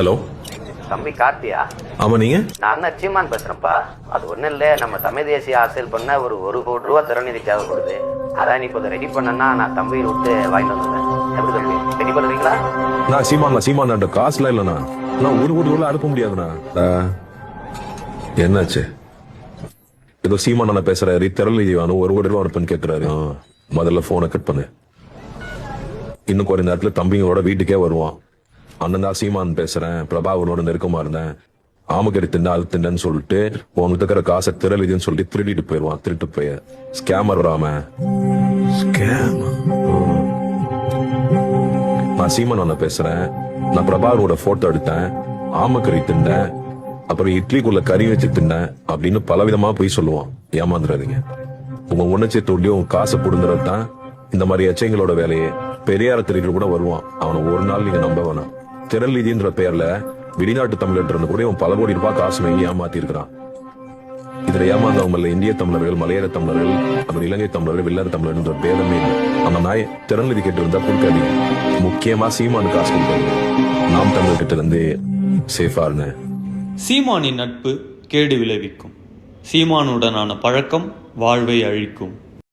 Hello. தம்பி கார்த்தியா? ஆமா நீங்க? நான் தான் சீமான் பேசுறேன்ப்பா. அது ஒண்ணும் இல்ல. நம்ம தமிழ் தேசிய அரசியல் பண்ண ஒரு ஒரு கோடி ரூபா திறநிதி தேவைப்படுது அதான் நீ இப்போ ரெடி பண்ணனா நான் தம்பியை விட்டு வாங்கிட்டு வந்துடுறேன். எப்படி தம்பி? ரெடி பண்ணுறீங்களா நான் சீமான் சீமான் என்கிட்ட காசுலாம் இல்லைண்ணா. நான் ஒரு கோடி ரூபாய் அனுப்ப முடியாதுண்ணா. என்னாச்சு? ஏதோ சீமான் அண்ணா பேசுறாரு. திரள் வேணும். ஒரு கோடி ரூபா அனுப்புன்னு கேட்கிறாரு முதல்ல போனை கட் பண்ணு. இன்னும் கொஞ்ச நேரத்துல தம்பிங்களோட வீட்டுக்கே வருவான். அண்ணன் தான் சீமான் பேசுறேன் பிரபாகரோட நெருக்கமா இருந்தேன். ஆமக்கறி தின்ன அது தின்னன்னு சொல்லிட்டு உனக்கு இருக்கிற காசை திரள் இதுன்னு சொல்லிட்டு திருடிட்டு போயிடுவான் திருட்டு போய். ஸ்கேமர் வராம. நான் சீமன் அண்ணா பேசுறேன். நான் பிரபாகரோட போட்டோ எடுத்தேன். ஆமக்கறி தின்னேன். அப்புறம் இட்லிக்குள்ள கறி வச்சு தின்னேன் அப்படின்னு பலவிதமா போய் சொல்லுவான். ஏமாந்துடாதீங்க உங்க உணர்ச்சி தோண்டியும் உங்க காசை புடுங்குறது தான் இந்த மாதிரி எச்சைங்களோட வேலையே. பெரியார திருட்டு கூட வருவான். அவனை ஒரு நாள் நீங்க நம்ப வேணாம். திரள் நிதின்ற பெயர்ல வெளிநாட்டு தமிழர் கூட இவன் பல கோடி ரூபாய் காசு வாங்கி ஏமாத்தி இருக்கிறான் இதுல ஏமாந்தவங்க இந்திய தமிழர்கள் மலையாள தமிழர்கள் அப்புறம் இலங்கை தமிழர்கள் வெள்ளார தமிழர்ன்ற பேதமே இல்லை. அந்த நாய் திறநிதி கேட்டு இருந்தா கொடுக்காதீங்க. முக்கியமா சீமானு காசு கொடுக்காதீங்க. நாம் தமிழர் கிட்ட இருந்து சேஃபா இருந்தேன் சீமானின் நட்பு கேடு விளைவிக்கும். சீமானுடனான பழக்கம் வாழ்வை அழிக்கும்.